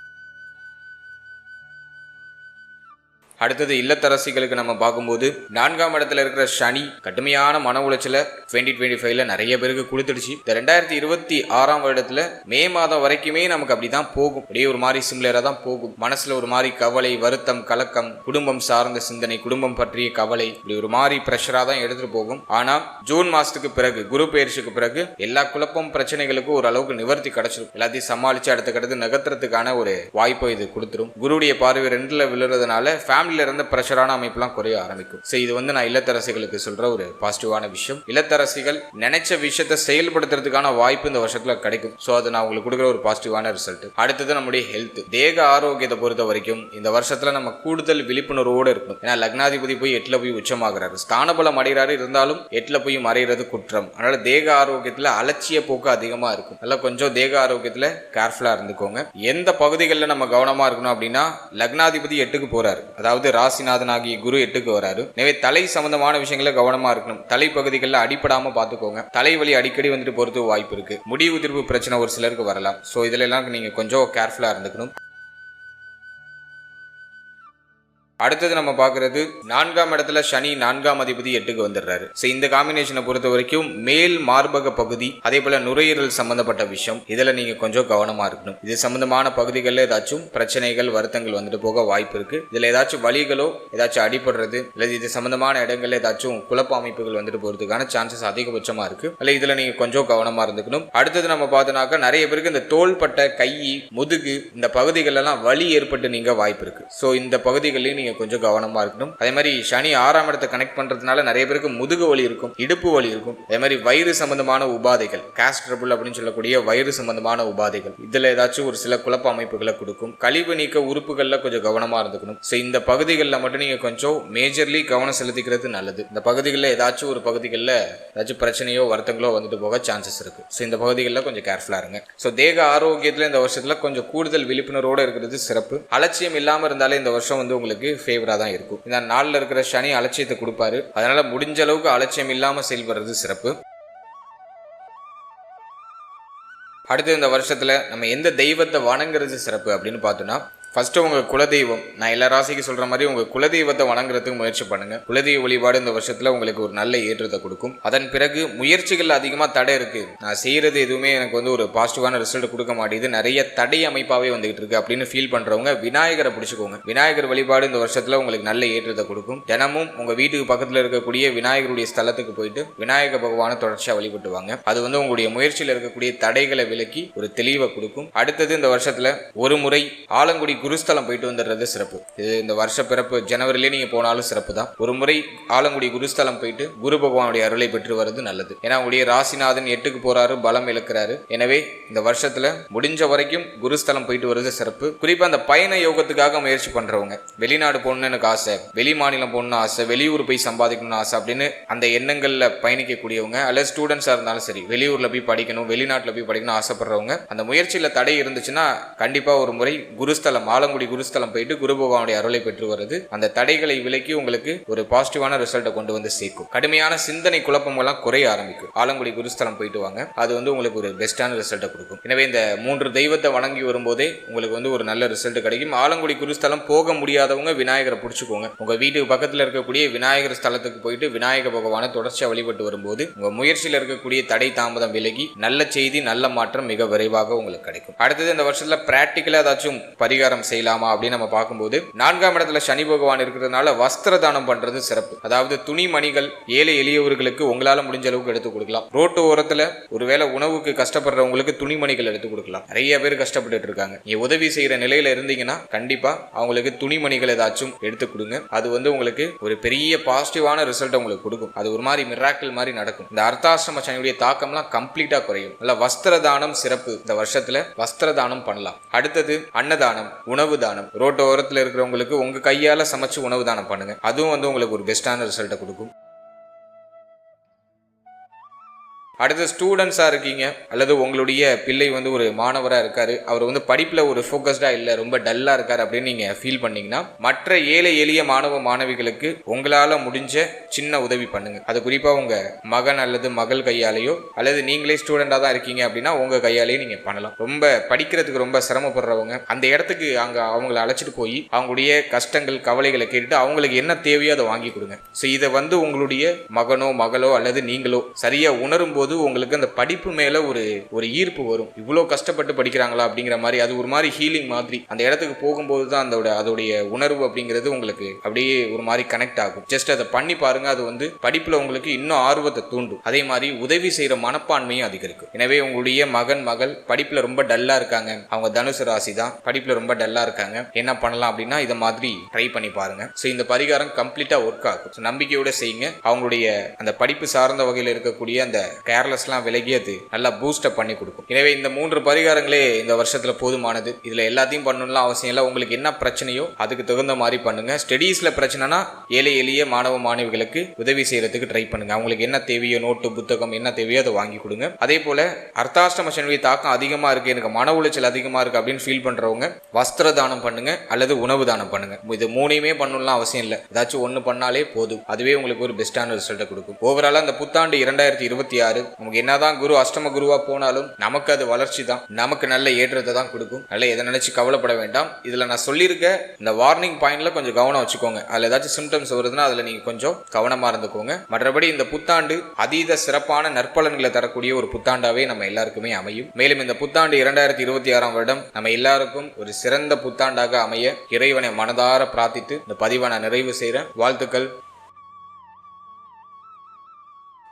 அடுத்தது இல்லத்தரசிகளுக்கு நம்ம பார்க்கும்போது நான்காம் இடத்துல இருக்கிற சனி கடுமையான மன உளைச்சல டுவெண்ட்டி டுவெண்ட்டி ஃபைவ்ல நிறைய பேருக்கு கொடுத்துடுச்சு. இந்த ரெண்டாயிரத்தி இருபத்தி ஆறாம் வருடத்துல மே மாதம் வரைக்குமே நமக்கு அப்படிதான் போகும். அப்படியே ஒரு மாதிரி சிம்லரா தான் போகும். மனசுல ஒரு மாதிரி கவலை வருத்தம் கலக்கம் குடும்பம் சார்ந்த சிந்தனை குடும்பம் பற்றிய கவலை இப்படி ஒரு மாதிரி ப்ரெஷரா தான் எடுத்துட்டு போகும். ஆனா ஜூன் மாசத்துக்கு பிறகு குரு பயிற்சிக்கு பிறகு எல்லா குழப்பம் பிரச்சனைகளுக்கும் ஓரளவுக்கு நிவர்த்தி கிடைச்சிடும் எல்லாத்தையும் சமாளிச்சு அடுத்த கடுத்து நகர்த்துறதுக்கான ஒரு வாய்ப்பை இது கொடுத்துரும். குருடைய பார்வை ரெண்டுல விழுறதுனால ஃபேமிலியில இருந்த ப்ரெஷரான அமைப்புலாம் குறைய ஆரம்பிக்கும். ஸோ இது வந்து நான் இல்லத்தரசிகளுக்கு சொல்ற ஒரு பாசிட்டிவான விஷயம். இல்லத்தரசிகள் நினைச்ச விஷயத்தை செயல்படுத்துறதுக்கான வாய்ப்பு இந்த வருஷத்துல கிடைக்கும். ஸோ அது நான் உங்களுக்கு கொடுக்குற ஒரு பாசிட்டிவான ரிசல்ட் அடுத்தது நம்முடைய ஹெல்த் தேக ஆரோக்கியத்தை பொறுத்த வரைக்கும் இந்த வருஷத்துல நம்ம கூடுதல் விழிப்புணர்வோடு இருக்கணும். ஏன்னா லக்னாதிபதி போய் எட்டுல போய் உச்சமாகிறாரு. ஸ்தானபலம் அடைகிறாரு. இருந்தாலும் எட்டுல போய் மறைகிறது குற்றம். அதனால தேக ஆரோக்கியத்துல அலட்சிய போக்கு அதிகமா இருக்கும். அதனால கொஞ்சம் தேக ஆரோக்கியத்துல கேர்ஃபுல்லா இருந்துக்கோங்க. எந்த பகுதிகளில் நம்ம கவனமா இருக்கணும் அப்படின்னா லக்னாதிபதி எட்டுக்கு போறாரு. அதாவது ராசிநாதன் ஆகிய குரு எட்டுக்கு வராரு. எனவே தலை சம்பந்தமான விஷயங்கள கவனமா இருக்கணும். தலை பகுதிகளில் அடிப்படாம பாத்துக்கோங்க தலைவலி அடிக்கடி வந்துட்டு போறது வாய்ப்பு இருக்கு. முடி உதிர்வு பிரச்சனை ஒரு சிலருக்கு வரலாம். ஸோ இதுல எல்லாம் நீங்க கொஞ்சம் கேர்ஃபுல்லா இருந்துக்கணும். அடுத்தது நம்ம பார்க்கறது நான்காம் இடத்துல சனி நான்காம் அதிபதி எட்டுக்கு வந்துடுறாரு. ஸோ இந்த காம்பினேஷனை பொறுத்த வரைக்கும் மேல் மார்பக பகுதி அதே போல நுரையீரல் சம்பந்தப்பட்ட விஷயம் இதுல நீங்க கொஞ்சம் கவனமா இருக்கணும். இது சம்பந்தமான பகுதிகளில் ஏதாச்சும் பிரச்சனைகள் வருத்தங்கள் வந்துட்டு போக வாய்ப்பு இருக்கு. இதுல ஏதாச்சும் வழிகளோ ஏதாச்சும் அடிபடுறது இல்லை இது சம்பந்தமான இடங்கள்ல ஏதாச்சும் குழப்ப அமைப்புகள் வந்துட்டு போறதுக்கான சான்சஸ் அதிகபட்சமா இருக்கு. அல்ல இதுல நீங்க கொஞ்சம் கவனமா இருந்துக்கணும். அடுத்தது நம்ம பார்த்தோம்னாக்கா நிறைய பேருக்கு இந்த தோள்பட்டை கை முதுகு இந்த பகுதிகளெல்லாம் வலி ஏற்பட்டு நீங்க வாய்ப்பு இருக்கு. ஸோ இந்த பகுதிகளையும் நீங்கள் கொஞ்சம் கவனமா இருக்கணும். அதே மாதிரி சனி ஆறாம் இடத்தை கனெக்ட் பண்றதுனால நிறைய பேருக்கு முதுகு வலி இருக்கும் இடுப்பு வலி இருக்கும். அதே மாதிரி வயிறு சம்பந்தமான உபாதைகள் கேஸ்ட் ட்ரபுள் அப்படின்னு சொல்லக்கூடிய வயிறு சம்பந்தமான உபாதைகள். இதில் ஏதாச்சும் ஒரு சில குழப்ப அமைப்புகளை கொடுக்கும். கழிவு நீக்க உறுப்புகளில் கொஞ்சம் கவனமாக இருந்துக்கணும். ஸோ இந்த பகுதிகளில் மட்டும் நீங்கள் கொஞ்சம் மேஜர்லி கவனம் செலுத்திக்கிறது நல்லது. இந்த பகுதிகளில் ஏதாச்சும் ஒரு பகுதிகளில் ஏதாச்சும் பிரச்சனையோ வருத்தங்களோ வந்துட்டு போக சான்சஸ் இருக்கு. ஸோ இந்த பகுதிகளில் கொஞ்சம் கேர்ஃபுல்லா இருங்க. ஸோ தேக ஆரோக்கியத்தில் இந்த வருஷத்தில் கொஞ்சம் கூடுதல் விழிப்புணர்வோடு இருக்கிறது சிறப்பு. அலட்சியம் இல்லாமல் இருந்தாலே இந்த வருஷம் வந்து உங்களுக்கு ஃபேவரா தான் இருக்கும். இந்த நாளில் இருக்கிற சனி அலட்சியத்தை கொடுப்பாரு. அதனால முடிஞ்ச அளவுக்கு அலட்சியம் இல்லாம செயல்படுறது சிறப்பு. அடுத்து இந்த வருஷத்துல நம்ம எந்த தெய்வத்தை வணங்குறது சிறப்பு அப்படின்னு பார்த்தோம்னா ஃபஸ்ட்டு உங்கள் குலதெய்வம் நான் எல்லா ராசிக்கு சொல்கிற மாதிரி உங்கள் குலதெய்வத்தை வணங்குறதுக்கு முயற்சி பண்ணுங்கள் குலதெய்வ வழிபாடு இந்த வருஷத்தில் உங்களுக்கு ஒரு நல்ல ஏற்றத்தை கொடுக்கும். அதன் பிறகு முயற்சிகள் அதிகமாக தடை இருக்குது நான் செய்கிறது எதுவுமே எனக்கு வந்து ஒரு பாசிட்டிவான ரிசல்ட் கொடுக்க மாட்டேங்குது. நிறைய தடை அமைப்பாகவே வந்துகிட்டு இருக்கு அப்படின்னு ஃபீல் பண்ணுறவங்க விநாயகரை பிடிச்சிக்கோங்க. விநாயகர் வழிபாடு இந்த வருஷத்தில் உங்களுக்கு நல்ல ஏற்றத்தை கொடுக்கும். தினமும் உங்கள் வீட்டுக்கு பக்கத்தில் இருக்கக்கூடிய விநாயகருடைய ஸ்தலத்துக்கு போயிட்டு விநாயகர் பகவானை தொடர்ச்சியாக வழிபட்டு வாங்க. அது வந்து உங்களுடைய முயற்சியில் இருக்கக்கூடிய தடைகளை விலக்கி ஒரு தெளிவை கொடுக்கும். அடுத்தது இந்த வருஷத்தில் ஒரு முறை ஆலங்குடி குருஸ்தலம் போயிட்டு வந்துடுறது சிறப்பு. இது இந்த வருஷ பிறப்பு ஜனவரிலே நீங்கள் போனாலும் சிறப்பு தான். ஒரு முறை ஆலங்குடி குருஸ்தலம் போயிட்டு குரு பகவானுடைய அருளை பெற்று வர்றது நல்லது. ஏன்னா உங்களுடைய ராசிநாதன் எட்டுக்கு போறாரு பலம் இழக்கிறாரு. எனவே இந்த வருஷத்துல முடிஞ்ச வரைக்கும் குருஸ்தலம் போயிட்டு வர்றது சிறப்பு. குறிப்பா அந்த பயண யோகத்துக்காக முயற்சி பண்றவங்க. வெளிநாடு போகணும்னு எனக்கு ஆசை. வெளி மாநிலம் போகணும்னு ஆசை. வெளியூர் போய் சம்பாதிக்கணும்னு ஆசை அப்படின்னு அந்த எண்ணங்கள்ல பயணிக்கக்கூடியவங்க அல்லது ஸ்டூடெண்ட்ஸா இருந்தாலும் சரி வெளியூர்ல போய் படிக்கணும் வெளிநாட்டுல போய் படிக்கணும் ஆசைப்படுறவங்க அந்த முயற்சியில தடை இருந்துச்சுன்னா கண்டிப்பா ஒரு முறை குருஸ்தலம் ஆலங்குடி குருஸ்தலம் போயிட்டு குரு பகவானுடைய அருளை பெற்று வருது அந்த தடைகளை விலக்கி உங்களுக்கு ஒரு பாசிட்டிவான ரிசல்ட்டை கொண்டு வந்து சேர்க்கும். கடுமையான சிந்தனை குழப்பமெல்லாம் குறைய ஆரம்பிக்கும். ஆலங்குடி குருஸ்தலம் போயிட்டு வாங்க. அது வந்து உங்களுக்கு ஒரு பெஸ்டான ரிசல்ட்டை கொடுக்கும். எனவே இந்த மூன்று தெய்வத்தை வணங்கி வரும்போதே உங்களுக்கு வந்து ஒரு நல்ல ரிசல்ட் கிடைக்கும். ஆலங்குடி குருஸ்தலம் போக முடியாதவங்க விநாயகரை பிடிச்சிக்கோங்க. உங்க வீட்டுக்கு பக்கத்தில் இருக்கக்கூடிய விநாயகர் ஸ்தலத்துக்கு போயிட்டு விநாயக பகவானை தொடர்ச்சியாக வழிபட்டு வரும்போது உங்க முயற்சியில் இருக்கக்கூடிய தடை தாமதம் விலகி நல்ல செய்தி நல்ல மாற்றம் மிக விரைவாக உங்களுக்கு கிடைக்கும். அடுத்தது இந்த வருஷத்துல பிராக்டிக்கலா ஏதாச்சும் பரிகாரம் செய்யலாமா அப்படின்னு நம்ம பார்க்கும்போது நான்காம் இடத்துல சனி பகவான் இருக்கிறதுனால வஸ்திர தானம் பண்றது சிறப்பு. அதாவது துணி மணிகள் ஏழை எளியவர்களுக்கு உங்களால முடிஞ்ச அளவுக்கு எடுத்து கொடுக்கலாம். ரோட்டு ஓரத்துல ஒருவேளை உணவுக்கு கஷ்டப்படுறவங்களுக்கு துணிமணிகள் எடுத்து கொடுக்கலாம். நிறைய பேர் கஷ்டப்பட்டுட்டு இருக்காங்க. நீ உதவி செய்யற நிலையில இருந்தீங்கன்னா கண்டிப்பா அவங்களுக்கு துணிமணிகள் ஏதாச்சும் எடுத்து கொடுங்க. அது வந்து உங்களுக்கு ஒரு பெரிய பாசிட்டிவான ரிசல்ட் உங்களுக்கு கொடுக்கும். அது ஒரு மாதிரி மிராக்கிள் மாதிரி நடக்கும். இந்த அர்த்தாசிரம சனியுடைய தாக்கம்லாம் கம்ப்ளீட்டா குறையும். நல்ல வஸ்திர தானம் சிறப்பு. இந்த வருஷத்துல வஸ்திர தானம் பண்ணலாம். அடுத்தது அன்னதானம். உணவு தானம். ரோட்டு இருக்கிறவங்களுக்கு உங்கள் கையால் சமைச்சு உணவு தானம் பண்ணுங்கள் அதுவும் வந்து உங்களுக்கு ஒரு பெஸ்ட்டான ரிசல்ட்டை கொடுக்கும். அடுத்து ஸ்டூடெண்ட்ஸாக இருக்கீங்க அல்லது உங்களுடைய பிள்ளை வந்து ஒரு மாணவராக இருக்கார் அவர் வந்து படிப்பில் ஒரு ஃபோக்கஸ்டாக இல்லை ரொம்ப டல்லாக இருக்கார் அப்படின்னு நீங்கள் ஃபீல் பண்ணீங்கன்னா மற்ற ஏழை எளிய மாணவ மாணவிகளுக்கு உங்களால் முடிஞ்ச சின்ன உதவி பண்ணுங்க. அது குறிப்பாக உங்கள் மகன் அல்லது மகள் கையாலேயோ அல்லது நீங்களே ஸ்டூடெண்டாக தான் இருக்கீங்க அப்படின்னா உங்கள் கையாலேயே நீங்கள் பண்ணலாம். ரொம்ப படிக்கிறதுக்கு ரொம்ப சிரமப்படுறவங்க அந்த இடத்துக்கு அங்கே அவங்கள அழைச்சிட்டு போய் அவங்களுடைய கஷ்டங்கள் கவலைகளை கேட்டுட்டு அவங்களுக்கு என்ன தேவையோ அதை வாங்கி கொடுங்க. ஸோ இதை வந்து உங்களுடைய மகனோ மகளோ அல்லது நீங்களோ சரியாக உணரும் போது உங்களுக்கு அந்த படிப்பு மேல ஒரு ஒரு ஈர்ப்பு வரும். இவ்வளோ கஷ்டப்பட்டு படிக்கிறாங்களா அப்படிங்கிற மாதிரி அது ஒரு மாதிரி ஹீலிங் மாதிரி. அந்த இடத்துக்கு போகும்போது தான் அதோட அதோடைய உணர்வு அப்படிங்கிறது உங்களுக்கு அப்படியே ஒரு மாதிரி கனெக்ட் ஆகும். ஜஸ்ட் அதை பண்ணி பாருங்க அது வந்து படிப்புல உங்களுக்கு இன்னும் ஆர்வத்தை தூண்டும். அதே மாதிரி உதவி செய்யற மனப்பான்மையும் அதிகரிக்கும். எனவே உங்களுடைய மகன் மகள் படிப்புல ரொம்ப டல்லா இருக்காங்க. அவங்க தனுசு ராசி தான் படிப்புல ரொம்ப டல்லா இருக்காங்க. என்ன பண்ணலாம் அப்படின்னா இதை மாதிரி ட்ரை பண்ணி பாருங்க. ஸோ இந்த பரிகாரம் கம்ப்ளீட்டா ஒர்க் ஆகும். நம்பிக்கையோட செய்யுங்க. அவங்களுடைய அந்த படிப்பு சார்ந்த வகையில் இருக்கக்கூடிய அந்த கேர்லெஸ்லாம் விலகி அது நல்லா பூஸ்டப் பண்ணி கொடுக்கும். எனவே இந்த மூன்று பரிகாரங்களே இந்த வருஷத்தில் போதுமானது. இதில் எல்லாத்தையும் பண்ணணும்லாம் அவசியம் இல்லை. உங்களுக்கு என்ன பிரச்சனையோ அதுக்கு தகுந்த மாதிரி பண்ணுங்க. ஸ்டடீஸில் பிரச்சனைனா ஏழை எளிய மாணவ மாணவிகளுக்கு உதவி செய்யறதுக்கு ட்ரை பண்ணுங்க. அவங்களுக்கு என்ன தேவையோ நோட்டு புத்தகம் என்ன தேவையோ அதை வாங்கி கொடுங்க. அதே போல அர்த்தாஷ்டம சனியுடைய தாக்கம் அதிகமா இருக்கு. எனக்கு மன உளைச்சல் அதிகமா இருக்கு அப்படின்னு ஃபீல் பண்றவங்க வஸ்திர தானம் பண்ணுங்க அல்லது உணவு தானம் பண்ணுங்க. இது மூணையுமே பண்ணணும்லாம் அவசியம் இல்லை. ஏதாச்சும் ஒன்று பண்ணாலே போதும். அதுவே உங்களுக்கு ஒரு பெஸ்டான ரிசல்ட்டை கொடுக்கும். ஓவராலாக அந்த புத்தாண்டு இரண்டாயிரத்தி இருபத்தி ஆறு நமக்கு என்னதான் குரு அஷ்டம குருவா போனாலும் நமக்கு அது வளர்ச்சி தான். நமக்கு நல்ல ஏற்றத்தை தான் கொடுக்கும். நல்ல எதை நினைச்சு கவலைப்பட வேண்டாம். இதுல நான் சொல்லியிருக்க இந்த வார்னிங் பாயிண்ட்ல கொஞ்சம் கவனம் வச்சுக்கோங்க. அதுல ஏதாச்சும் சிம்டம்ஸ் வருதுன்னா அதுல நீங்க கொஞ்சம் கவனமா இருந்துக்கோங்க. மற்றபடி இந்த புத்தாண்டு அதீத சிறப்பான நற்பலன்களை தரக்கூடிய ஒரு புத்தாண்டாவே நம்ம எல்லாருக்குமே அமையும். மேலும் இந்த புத்தாண்டு இரண்டாயிரத்தி இருபத்தி ஆறாம் வருடம் நம்ம எல்லாருக்கும் ஒரு சிறந்த புத்தாண்டாக அமைய இறைவனை மனதார பிரார்த்தித்து இந்த பதிவை நான் நிறைவு செய்கிறேன் வாழ்த்துக்கள்.